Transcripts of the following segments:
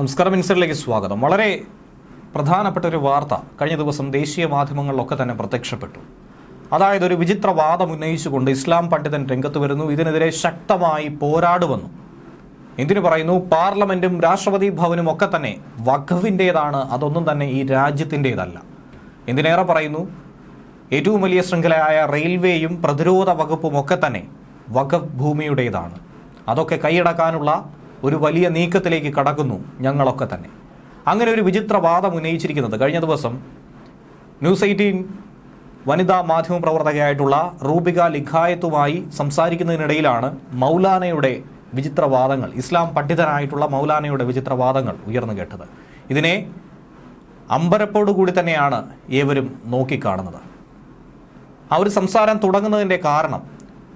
നമസ്കാരം മിനിസ്റ്ററിലേക്ക് സ്വാഗതം. വളരെ പ്രധാനപ്പെട്ട ഒരു വാർത്ത കഴിഞ്ഞ ദിവസം ദേശീയ മാധ്യമങ്ങളിലൊക്കെ തന്നെ പ്രത്യക്ഷപ്പെട്ടു. അതായത് ഒരു വിചിത്ര വാദം ഉന്നയിച്ചുകൊണ്ട് ഇസ്ലാം പണ്ഡിതൻ രംഗത്ത് വരുന്നു ഇതിനെതിരെ ശക്തമായി പോരാടുവന്നു എന്തിനു പറയുന്നു? പാർലമെന്റും രാഷ്ട്രപതി ഭവനും ഒക്കെ തന്നെ വഖഫിന്റേതാണ് അതൊന്നും തന്നെ ഈ രാജ്യത്തിന്റേതല്ല എന്തിനേറെ പറയുന്നു? ഏറ്റവും വലിയ ശൃംഖലയായ റെയിൽവേയും പ്രതിരോധ വകുപ്പും ഒക്കെ തന്നെ വഖഫ് ഭൂമിയുടേതാണ് അതൊക്കെ കൈയടക്കാനുള്ള ഒരു വലിയ നീക്കത്തിലേക്ക് കടക്കുന്നു ഞങ്ങളൊക്കെ തന്നെ. അങ്ങനെ ഒരു വിചിത്ര വാദം ഉന്നയിച്ചിരിക്കുന്നത് കഴിഞ്ഞ ദിവസം ന്യൂസ് എയ്റ്റീൻ വനിതാ മാധ്യമ പ്രവർത്തകയായിട്ടുള്ള റൂബിക ലിഖായത്തുമായി സംസാരിക്കുന്നതിനിടയിലാണ് മൗലാനയുടെ വിചിത്രവാദങ്ങൾ ഇസ്ലാം പണ്ഡിതനായിട്ടുള്ള മൗലാനയുടെ വിചിത്രവാദങ്ങൾ ഉയർന്നു കേട്ടത്. ഇതിനെ അമ്പരപ്പോടുകൂടി തന്നെയാണ് ഏവരും നോക്കിക്കാണുന്നത്. ആ ഒരു സംസാരം തുടങ്ങുന്നതിന്റെ കാരണം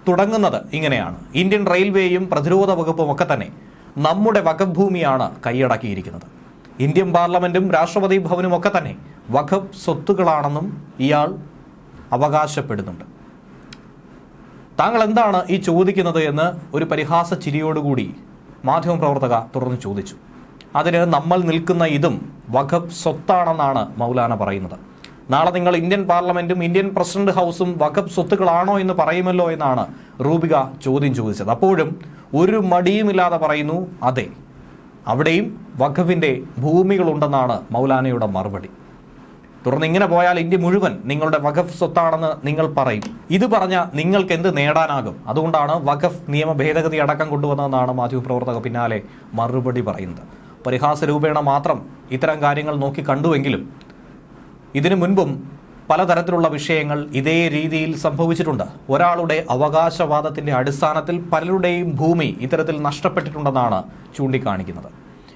തുടങ്ങുന്നത് ഇങ്ങനെയാണ്. ഇന്ത്യൻ റെയിൽവേയും പ്രതിരോധ വകുപ്പും ഒക്കെ തന്നെ നമ്മുടെ വകഭൂമിയാണ് ഭൂമിയാണ് കൈയടക്കിയിരിക്കുന്നത്. ഇന്ത്യൻ പാർലമെന്റും രാഷ്ട്രപതി ഭവനും ഒക്കെ തന്നെ വഖഫ് സ്വത്തുകളാണെന്നും ഇയാൾ അവകാശപ്പെടുന്നുണ്ട്. താങ്കൾ എന്താണ് ഈ ചോദിക്കുന്നത് എന്ന് ഒരു പരിഹാസ ചിരിയോടുകൂടി മാധ്യമപ്രവർത്തക തുറന്നു ചോദിച്ചു. അതിന് നമ്മൾ നിൽക്കുന്ന ഇതും വഖഫ് സ്വത്താണെന്നാണ് മൗലാന പറയുന്നത്. നാളെ നിങ്ങൾ ഇന്ത്യൻ പാർലമെന്റും ഇന്ത്യൻ പ്രസിഡന്റ് ഹൗസും വഖഫ് സ്വത്തുക്കളാണോ എന്ന് പറയുമല്ലോ എന്നാണ് റൂബിക ചോദ്യം ചോദിച്ചത്. അപ്പോഴും ഒരു മടിയുമില്ലാതെ പറയുന്നു അതെ അവിടെയും വഖഫിന്റെ ഭൂമികളുണ്ടെന്നാണ് മൗലാനയുടെ മറുപടി. തുടർന്ന് ഇങ്ങനെ പോയാൽ ഇന്ത്യ മുഴുവൻ നിങ്ങളുടെ വഖഫ് സ്വത്താണെന്ന് നിങ്ങൾ പറയും. ഇത് പറഞ്ഞ നിങ്ങൾക്ക് എന്ത് നേടാനാകും? അതുകൊണ്ടാണ് വഖഫ് നിയമ ഭേദഗതി അടക്കം കൊണ്ടുവന്നതെന്നാണ് മാധ്യമപ്രവർത്തക പിന്നാലെ മറുപടി പറയുന്നത്. പരിഹാസ രൂപേണ മാത്രം ഇത്തരം കാര്യങ്ങൾ നോക്കി കണ്ടുവെങ്കിലും ഇതിനു മുൻപും പലതരത്തിലുള്ള വിഷയങ്ങൾ ഇതേ രീതിയിൽ സംഭവിച്ചിട്ടുണ്ട്. ഒരാളുടെ അവകാശവാദത്തിന്റെ അടിസ്ഥാനത്തിൽ പലരുടെയും ഭൂമി ഇത്തരത്തിൽ നഷ്ടപ്പെട്ടിട്ടുണ്ടെന്നാണ് ചൂണ്ടിക്കാണിക്കുന്നത്.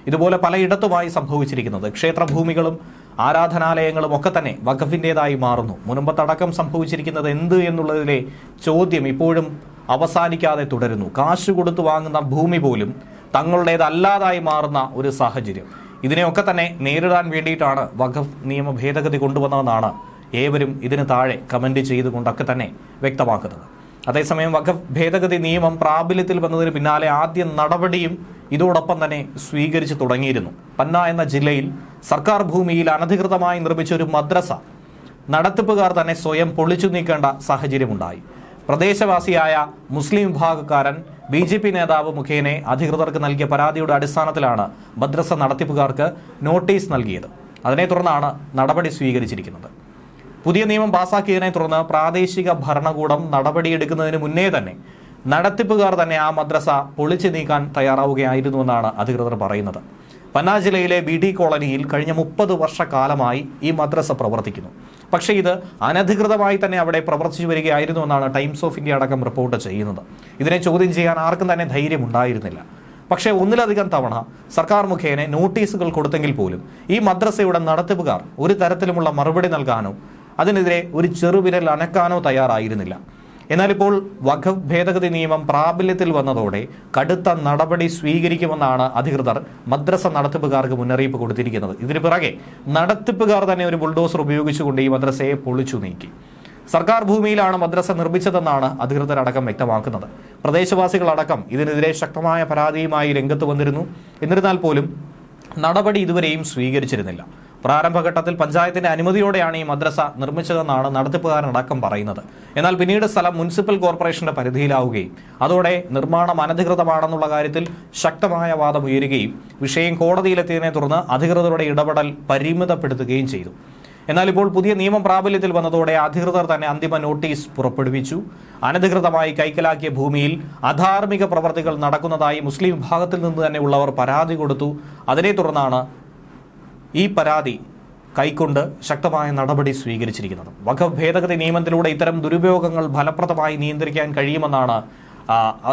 ഇതുപോലെ പലയിടത്തുമായി സംഭവിച്ചിരിക്കുന്നത്. ക്ഷേത്രഭൂമികളും ആരാധനാലയങ്ങളും ഒക്കെ തന്നെ വഖഫിന്റെതായി മാറുന്നു. മുൻപത്തടക്കം സംഭവിച്ചിരിക്കുന്നത് എന്ത് എന്നുള്ളതിലെ ചോദ്യം ഇപ്പോഴും അവസാനിക്കാതെ തുടരുന്നു. കാശ് കൊടുത്തു വാങ്ങുന്ന ഭൂമി പോലും തങ്ങളുടേതല്ലാതായി മാറുന്ന ഒരു സാഹചര്യം. ഇതിനെയൊക്കെ തന്നെ നേരിടാൻ വേണ്ടിയിട്ടാണ് വഖഫ് നിയമ ഭേദഗതി കൊണ്ടുവന്നതെന്നാണ് ഏവരും ഇതിന് താഴെ കമന്റ് ചെയ്തുകൊണ്ടൊക്കെ തന്നെ വ്യക്തമാക്കുന്നത്. അതേസമയം വഖഫ് ഭേദഗതി നിയമം പ്രാബല്യത്തിൽ വന്നതിന് പിന്നാലെ ആദ്യ നടപടിയും ഇതോടൊപ്പം തന്നെ സ്വീകരിച്ചു തുടങ്ങിയിരുന്നു. പന്ന എന്ന ജില്ലയിൽ സർക്കാർ ഭൂമിയിൽ അനധികൃതമായി നിർമ്മിച്ച ഒരു മദ്രസ നടത്തിപ്പുകാർ തന്നെ സ്വയം പൊളിച്ചു നീക്കേണ്ട സാഹചര്യമുണ്ടായി. പ്രദേശവാസിയായ മുസ്ലിം വിഭാഗക്കാരൻ ബി ജെ പി നേതാവ് മുഖേനെ അധികൃതർക്ക് നൽകിയ പരാതിയുടെ അടിസ്ഥാനത്തിലാണ് മദ്രസ നടത്തിപ്പുകാർക്ക് നോട്ടീസ് നൽകിയത്. അതിനെ തുടർന്നാണ് നടപടി സ്വീകരിച്ചിരിക്കുന്നത്. പുതിയ നിയമം പാസാക്കിയതിനെ തുടർന്ന് പ്രാദേശിക ഭരണകൂടം നടപടിയെടുക്കുന്നതിന് മുന്നേ തന്നെ നടത്തിപ്പുകാർ തന്നെ ആ മദ്രസ പൊളിച്ചു നീക്കാൻ തയ്യാറാവുകയായിരുന്നുവെന്നാണ് അധികൃതർ പറയുന്നത്. പന്നാ ജില്ലയിലെ ബി ഡി കോളനിയിൽ കഴിഞ്ഞ മുപ്പത് വർഷക്കാലമായി ഈ മദ്രസ പ്രവർത്തിക്കുന്നു. പക്ഷേ ഇത് അനധികൃതമായി തന്നെ അവിടെ പ്രവർത്തിച്ചു വരികയായിരുന്നു എന്നാണ് ടൈംസ് ഓഫ് ഇന്ത്യ അടക്കം റിപ്പോർട്ട് ചെയ്യുന്നത്. ഇതിനെ ചോദ്യം ചെയ്യാൻ ആർക്കും തന്നെ ധൈര്യം ഉണ്ടായിരുന്നില്ല പക്ഷേ ഒന്നിലധികം തവണ സർക്കാർ മുഖേന നോട്ടീസുകൾ കൊടുത്തെങ്കിൽ പോലും ഈ മദ്രസയുടെ നടത്തിപ്പുകാർ ഒരു തരത്തിലുമുള്ള മറുപടി നൽകാനോ അതിനെതിരെ ഒരു ചെറുവിരൽ അനക്കാനോ തയ്യാറായിരുന്നില്ല. എന്നാൽ ഇപ്പോൾ വഖഫ് ഭേദഗതി നിയമം പ്രാബല്യത്തിൽ വന്നതോടെ കടുത്ത നടപടി സ്വീകരിക്കുമെന്നാണ് അധികൃതർ മദ്രസ നടത്തിപ്പുകാർക്ക് മുന്നറിയിപ്പ് കൊടുത്തിരിക്കുന്നത്. ഇതിന് പിറകെ നടത്തിപ്പുകാർ തന്നെ ഒരു ബുൾഡോസർ ഉപയോഗിച്ചുകൊണ്ട് ഈ മദ്രസയെ പൊളിച്ചു നീക്കി. സർക്കാർ ഭൂമിയിലാണ് മദ്രസ നിർമ്മിച്ചതെന്നാണ് അധികൃതരടക്കം വ്യക്തമാക്കുന്നത്. പ്രദേശവാസികളടക്കം ഇതിനെതിരെ ശക്തമായ പരാതിയുമായി രംഗത്ത് വന്നിരുന്നു. എന്നിരുന്നാൽ പോലും നടപടി ഇതുവരെയും സ്വീകരിച്ചിരുന്നില്ല. പ്രാരംഭഘട്ടത്തിൽ പഞ്ചായത്തിന്റെ അനുമതിയോടെയാണ് ഈ മദ്രസ നിർമ്മിച്ചതെന്നാണ് നടത്തിപ്പുകാരനടക്കം പറയുന്നത്. എന്നാൽ പിന്നീട് സ്ഥലം മുനിസിപ്പൽ കോർപ്പറേഷന്റെ പരിധിയിലാവുകയും അതോടെ നിർമ്മാണം അനധികൃതമാണെന്നുള്ള കാര്യത്തിൽ ശക്തമായ വാദം ഉയരുകയും വിഷയം കോടതിയിലെത്തിയതിനെ തുടർന്ന് അധികൃതരുടെ ഇടപെടൽ പരിമിതപ്പെടുത്തുകയും ചെയ്തു. എന്നാൽ ഇപ്പോൾ പുതിയ നിയമം പ്രാബല്യത്തിൽ വന്നതോടെ അധികൃതർ തന്നെ അന്തിമ നോട്ടീസ് പുറപ്പെടുവിച്ചു. അനധികൃതമായി കൈക്കലാക്കിയ ഭൂമിയിൽ അധാർമിക പ്രവർത്തികൾ നടക്കുന്നതായി മുസ്ലിം വിഭാഗത്തിൽ നിന്ന് തന്നെ ഉള്ളവർ പരാതി കൊടുത്തു. അതിനെ തുടർന്നാണ് ഈ പരാതി കൈക്കൊണ്ട് ശക്തമായ നടപടി സ്വീകരിച്ചിരിക്കുന്നത്. വഖഫ് ഭേദഗതി നിയമത്തിലൂടെ ഇത്തരം ദുരുപയോഗങ്ങൾ ഫലപ്രദമായി നിയന്ത്രിക്കാൻ കഴിയുമെന്നാണ്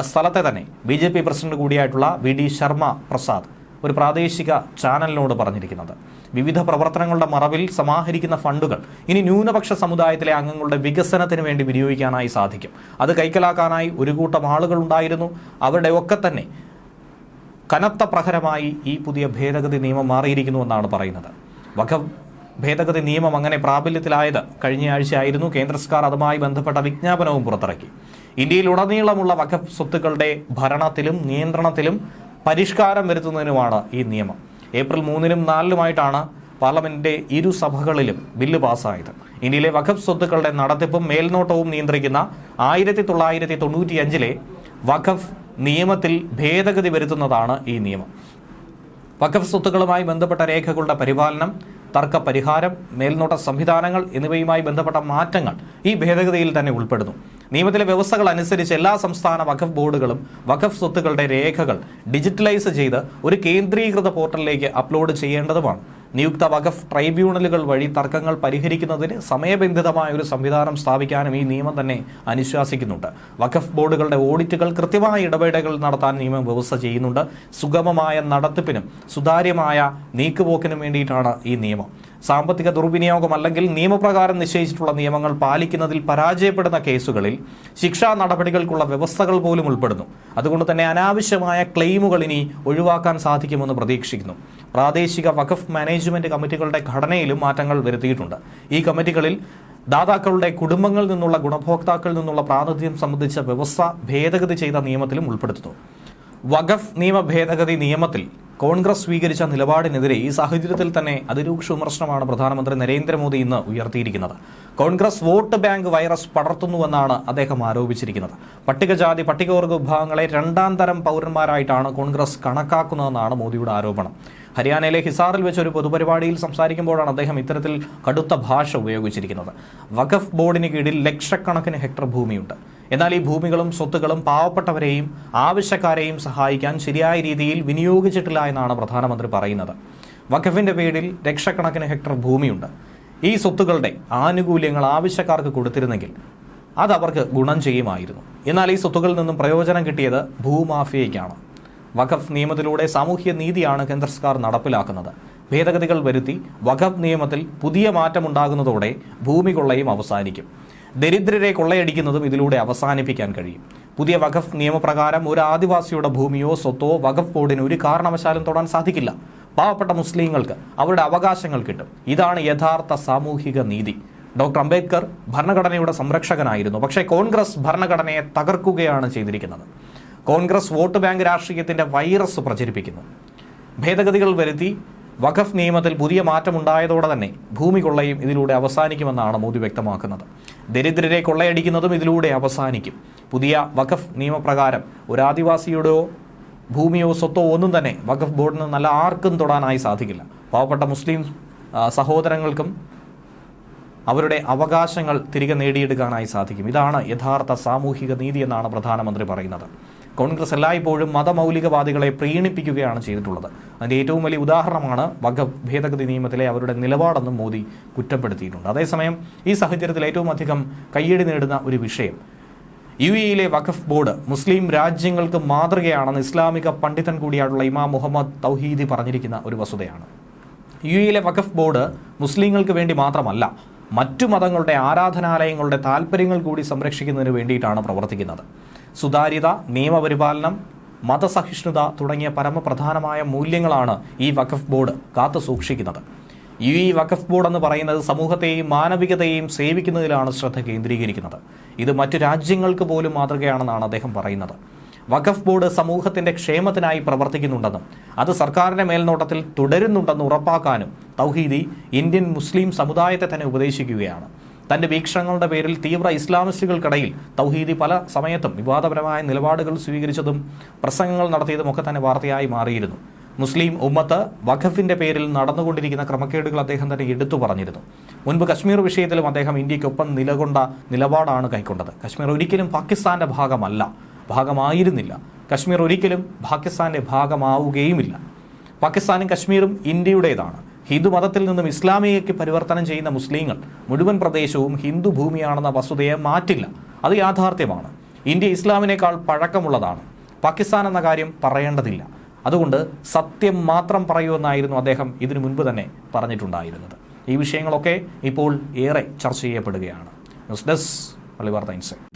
സ്ഥലത്തെ തന്നെ ബി ജെ പി പ്രസിഡന്റ് കൂടിയായിട്ടുള്ള വി ഡി ശർമ്മ പ്രസാദ് ഒരു പ്രാദേശിക ചാനലിനോട് പറഞ്ഞിരിക്കുന്നത്. വിവിധ പ്രവർത്തനങ്ങളുടെ മറവിൽ സമാഹരിക്കുന്ന ഫണ്ടുകൾ ഇനി ന്യൂനപക്ഷ സമുദായത്തിലെ അംഗങ്ങളുടെ വികസനത്തിന് വേണ്ടി വിനിയോഗിക്കാനായി സാധിക്കും. അത് കൈക്കലാക്കാനായി ഒരു കൂട്ടം ആളുകൾ ഉണ്ടായിരുന്നു. അവരുടെ ഒക്കെ തന്നെ കനത്ത പ്രഹരമായി ഈ പുതിയ ഭേദഗതി നിയമം മാറിയിരിക്കുന്നുവെന്നാണ് പറയുന്നത്. വഖ ഭേദഗതി നിയമം അങ്ങനെ പ്രാബല്യത്തിലായത് കഴിഞ്ഞ ആയിരുന്നു കേന്ദ്ര സർക്കാർ അതുമായി ബന്ധപ്പെട്ട വിജ്ഞാപനവും പുറത്തിറക്കി. ഇന്ത്യയിലുടനീളമുള്ള വഖഫ് സ്വത്തുക്കളുടെ ഭരണത്തിലും നിയന്ത്രണത്തിലും പരിഷ്കാരം വരുത്തുന്നതിനുമാണ് ഈ നിയമം. ഏപ്രിൽ മൂന്നിനും നാലിനുമായിട്ടാണ് പാർലമെന്റിന്റെ ഇരു സഭകളിലും ബില്ല് പാസ്സായത്. ഇന്ത്യയിലെ വഖഫ് സ്വത്തുക്കളുടെ നടത്തിപ്പും മേൽനോട്ടവും നിയന്ത്രിക്കുന്ന ആയിരത്തി തൊള്ളായിരത്തി തൊണ്ണൂറ്റിയഞ്ചിലെ വഖഫ് നിയമത്തിൽ ഭേദഗതി വരുത്തുന്നതാണ് ഈ നിയമം. വഖഫ് സ്വത്തുക്കളുമായി ബന്ധപ്പെട്ട രേഖകളുടെ പരിപാലനം തർക്ക പരിഹാരം മേൽനോട്ട സംവിധാനങ്ങൾ എന്നിവയുമായി ബന്ധപ്പെട്ട മാറ്റങ്ങൾ ഈ ഭേദഗതിയിൽ തന്നെ ഉൾപ്പെടുന്നു. നിയമത്തിലെ വ്യവസ്ഥകൾ അനുസരിച്ച് എല്ലാ സംസ്ഥാന വഖഫ് ബോർഡുകളും വഖഫ് സ്വത്തുക്കളുടെ രേഖകൾ ഡിജിറ്റലൈസ് ചെയ്ത് ഒരു കേന്ദ്രീകൃത പോർട്ടലിലേക്ക് അപ്ലോഡ് ചെയ്യേണ്ടതുമാണ്. നിയുക്ത വഖഫ് ട്രൈബ്യൂണലുകൾ വഴി തർക്കങ്ങൾ പരിഹരിക്കുന്നതിന് സമയബന്ധിതമായ ഒരു സംവിധാനം സ്ഥാപിക്കാനും ഈ നിയമം തന്നെ അനുശാസിക്കുന്നുണ്ട്. വഖഫ് ബോർഡുകളുടെ ഓഡിറ്റുകൾ കൃത്യമായ ഇടപെടലുകൾ നടത്താൻ നിയമം വ്യവസ്ഥ ചെയ്യുന്നുണ്ട്. സുഗമമായ നടത്തിപ്പിനും സുതാര്യമായ നീക്കുപോക്കിനും വേണ്ടിയിട്ടാണ് ഈ നിയമം. സാമ്പത്തിക ദുർവിനിയോഗം അല്ലെങ്കിൽ നിയമപ്രകാരം നിശ്ചയിച്ചിട്ടുള്ള നിയമങ്ങൾ പാലിക്കുന്നതിൽ പരാജയപ്പെടുന്ന കേസുകളിൽ ശിക്ഷാ നടപടികൾക്കുള്ള വ്യവസ്ഥകൾ പോലും ഉൾപ്പെടുന്നു. അതുകൊണ്ട് തന്നെ അനാവശ്യമായ ക്ലെയിമുകൾ ഇനി ഒഴിവാക്കാൻ സാധിക്കുമെന്ന് പ്രതീക്ഷിക്കുന്നു. പ്രാദേശിക വഖഫ് മാനേജ്മെന്റ് കമ്മിറ്റികളുടെ ഘടനയിലും മാറ്റങ്ങൾ വരുത്തിയിട്ടുണ്ട്. ഈ കമ്മിറ്റികളിൽ ദാതാക്കളുടെ കുടുംബങ്ങളിൽ നിന്നുള്ള ഗുണഭോക്താക്കളിൽ നിന്നുള്ള പ്രാതിനിധ്യം സംബന്ധിച്ച വ്യവസ്ഥ ഭേദഗതി ചെയ്ത നിയമത്തിലും ഉൾപ്പെടുത്തുന്നു. വഖഫ് നിയമ ഭേദഗതി നിയമത്തിൽ കോൺഗ്രസ് സ്വീകരിച്ച നിലപാടിനെതിരെ ഈ സാഹചര്യത്തിൽ തന്നെ അതിരൂക്ഷ വിമർശനമാണ് പ്രധാനമന്ത്രി നരേന്ദ്രമോദി ഇന്ന് ഉയർത്തിയിരിക്കുന്നത്. കോൺഗ്രസ് വോട്ട് ബാങ്ക് വൈറസ് പടർത്തുന്നുവെന്നാണ് അദ്ദേഹം ആരോപിച്ചിരിക്കുന്നത്. പട്ടികജാതി പട്ടികവർഗ വിഭാഗങ്ങളെ രണ്ടാം തരം പൗരന്മാരായിട്ടാണ് കോൺഗ്രസ് കണക്കാക്കുന്നതെന്നാണ് മോദിയുടെ ആരോപണം. ഹരിയാനയിലെ ഹിസാറിൽ വെച്ച് ഒരു പൊതുപരിപാടിയിൽ സംസാരിക്കുമ്പോഴാണ് അദ്ദേഹം ഇത്തരത്തിൽ കടുത്ത ഭാഷ ഉപയോഗിച്ചിരിക്കുന്നത്. വഖഫ് ബോർഡിന് കീഴിൽ ലക്ഷക്കണക്കിന് ഹെക്ടർ ഭൂമിയുണ്ട്. എന്നാൽ ഈ ഭൂമികളും സ്വത്തുക്കളും പാവപ്പെട്ടവരെയും ആവശ്യക്കാരെയും സഹായിക്കാൻ ശരിയായ രീതിയിൽ വിനിയോഗിച്ചിട്ടില്ല എന്നാണ് പ്രധാനമന്ത്രി പറയുന്നത്. വഖഫിന്റെ പേരിൽ ലക്ഷക്കണക്കിന് ഹെക്ടർ ഭൂമിയുണ്ട്. ഈ സ്വത്തുക്കളുടെ ആനുകൂല്യങ്ങൾ ആവശ്യക്കാർക്ക് കൊടുത്തിരുന്നെങ്കിൽ അത് അവർക്ക് ഗുണം ചെയ്യുമായിരുന്നു. എന്നാൽ ഈ സ്വത്തുക്കളിൽ നിന്നും പ്രയോജനം കിട്ടിയത് ഭൂമാഫിയയ്ക്കാണ്. വഖഫ് നിയമത്തിലൂടെ സാമൂഹ്യ നീതിയാണ് കേന്ദ്ര സർക്കാർ നടപ്പിലാക്കുന്നത്. ഭേദഗതികൾ വരുത്തി വഖഫ് നിയമത്തിൽ പുതിയ മാറ്റമുണ്ടാകുന്നതോടെ ഭൂമി കൊള്ളയും അവസാനിക്കും. ദരിദ്രരെ കൊള്ളയടിക്കുന്നതും ഇതിലൂടെ അവസാനിപ്പിക്കാൻ കഴിയും. പുതിയ വഖഫ് നിയമപ്രകാരം ഒരു ആദിവാസിയുടെ ഭൂമിയോ സ്വത്തോ വഖഫ് ബോർഡിന് ഒരു കാരണവശാലും തൊടാൻ സാധിക്കില്ല. പാവപ്പെട്ട മുസ്ലിങ്ങൾക്ക് അവരുടെ അവകാശങ്ങൾ കിട്ടും. ഇതാണ് യഥാർത്ഥ സാമൂഹിക നീതി. ഡോക്ടർ അംബേദ്കർ ഭരണഘടനയുടെ സംരക്ഷകനായിരുന്നു. പക്ഷേ കോൺഗ്രസ് ഭരണഘടനയെ തകർക്കുകയാണ് ചെയ്തിരിക്കുന്നത്. കോൺഗ്രസ് വോട്ട് ബാങ്ക് രാഷ്ട്രീയത്തിന്റെ വൈറസ് പ്രചരിപ്പിക്കുന്നു. ഭേദഗതികൾ വരുത്തി വഖഫ് നിയമത്തിൽ പുതിയ മാറ്റമുണ്ടായതോടെ തന്നെ ഭൂമി കൊള്ളയും ഇതിലൂടെ അവസാനിക്കുമെന്നാണ് മോദി വ്യക്തമാക്കുന്നത്. ദരിദ്രരെ കൊള്ളയടിക്കുന്നതും ഇതിലൂടെ അവസാനിക്കും. പുതിയ വഖഫ് നിയമപ്രകാരം ഒരു ആദിവാസിയുടെയോ ഭൂമിയോ സ്വത്തോ ഒന്നും തന്നെ വഖഫ് ബോർഡിന് നല്ല ആർക്കും തൊടാനായി സാധിക്കില്ല. പാവപ്പെട്ട മുസ്ലിം സഹോദരങ്ങൾക്കും അവരുടെ അവകാശങ്ങൾ തിരികെ നേടിയെടുക്കാനായി സാധിക്കും. ഇതാണ് യഥാർത്ഥ സാമൂഹിക നീതി എന്നാണ് പ്രധാനമന്ത്രി പറയുന്നത്. കോൺഗ്രസ് എല്ലായ്പ്പോഴും മതമൗലികവാദികളെ പ്രീണിപ്പിക്കുകയാണ് ചെയ്തിട്ടുള്ളത്. അതിന്റെ ഏറ്റവും വലിയ ഉദാഹരണമാണ് വഖഫ് ഭേദഗതി നിയമത്തിലെ അവരുടെ നിലപാടെന്നും മോദി കുറ്റപ്പെടുത്തിയിട്ടുണ്ട്. അതേസമയം ഈ സാഹചര്യത്തിൽ ഏറ്റവും അധികം കയ്യടി നേടുന്ന ഒരു വിഷയം യു എയിലെ വഖഫ് ബോർഡ് മുസ്ലിം രാജ്യങ്ങൾക്ക് മാതൃകയാണെന്ന് ഇസ്ലാമിക പണ്ഡിതൻ കൂടിയായിട്ടുള്ള ഇമാം മുഹമ്മദ് തൗഹീദി പറഞ്ഞിരിക്കുന്ന ഒരു വസ്തുതയാണ്. യു എയിലെ വഖഫ് ബോർഡ് മുസ്ലിങ്ങൾക്ക് വേണ്ടി മാത്രമല്ല മറ്റു മതങ്ങളുടെ ആരാധനാലയങ്ങളുടെ താല്പര്യങ്ങൾ കൂടി സംരക്ഷിക്കുന്നതിന് വേണ്ടിയിട്ടാണ് പ്രവർത്തിക്കുന്നത്. സുതാര്യത നിയമപരിപാലനം മതസഹിഷ്ണുത തുടങ്ങിയ പരമപ്രധാനമായ മൂല്യങ്ങളാണ് ഈ വഖഫ് ബോർഡ് കാത്തു സൂക്ഷിക്കുന്നത്. ഇ വഖഫ് ബോർഡ് എന്ന് പറയുന്നത് സമൂഹത്തെയും മാനവികതയെയും സേവിക്കുന്നതിലാണ് ശ്രദ്ധ കേന്ദ്രീകരിക്കുന്നത്. ഇത് മറ്റു രാജ്യങ്ങൾക്ക് പോലും മാതൃകയാണെന്നാണ് അദ്ദേഹം പറയുന്നത്. വഖഫ് ബോർഡ് സമൂഹത്തിന്റെ ക്ഷേമത്തിനായി പ്രവർത്തിക്കുന്നുണ്ടെന്നും അത് സർക്കാരിന്റെ മേൽനോട്ടത്തിൽ തുടരുന്നുണ്ടെന്ന് ഉറപ്പാക്കാനും തൗഹീദി ഇന്ത്യൻ മുസ്ലിം സമുദായത്തെ തന്നെ ഉപദേശിക്കുകയാണ്. തന്റെ വീക്ഷണങ്ങളുടെ പേരിൽ തീവ്ര ഇസ്ലാമിസ്റ്റുകൾക്കിടയിൽ തൗഹീദി പല സമയത്തും വിവാദപരമായ നിലപാടുകൾ സ്വീകരിച്ചതും പ്രസംഗങ്ങൾ നടത്തിയതും ഒക്കെ തന്നെ വാർത്തയായി മാറിയിരുന്നു. മുസ്ലിം ഉമ്മത്ത് വഖഫിന്റെ പേരിൽ നടന്നുകൊണ്ടിരിക്കുന്ന ക്രമക്കേടുകൾ അദ്ദേഹം തന്നെ എടുത്തു പറഞ്ഞിരുന്നു. മുൻപ് കശ്മീർ വിഷയത്തിലും അദ്ദേഹം ഇന്ത്യക്കൊപ്പം നിലകൊണ്ട നിലപാടാണ് കൈക്കൊണ്ടത്. കശ്മീർ ഒരിക്കലും പാകിസ്ഥാന്റെ ഭാഗമല്ല ഭാഗമായിരുന്നില്ല. കശ്മീർ ഒരിക്കലും പാകിസ്ഥാന്റെ ഭാഗമാവുകയുമില്ല. പാകിസ്ഥാനും കശ്മീരും ഇന്ത്യയുടേതാണ്. ഹിന്ദു മതത്തിൽ നിന്നും ഇസ്ലാമിലേക്ക് പരിവർത്തനം ചെയ്യുന്ന മുസ്ലിങ്ങൾ മുഴുവൻ പ്രദേശവും ഹിന്ദു ഭൂമിയാണെന്ന വസ്തുതയെ മാറ്റില്ല. അത് യാഥാർത്ഥ്യമാണ്. ഇന്ത്യ ഇസ്ലാമിനേക്കാൾ പഴക്കമുള്ളതാണ്. പാകിസ്ഥാൻ എന്ന കാര്യം പറയേണ്ടതില്ല. അതുകൊണ്ട് സത്യം മാത്രം പറയുമെന്നായിരുന്നു അദ്ദേഹം ഇതിനു മുൻപ് തന്നെ പറഞ്ഞിട്ടുണ്ടായിരുന്നത്. ഈ വിഷയങ്ങളൊക്കെ ഇപ്പോൾ ഏറെ ചർച്ച ചെയ്യപ്പെടുകയാണ്. News desk പള്ളിവാർത്ത insight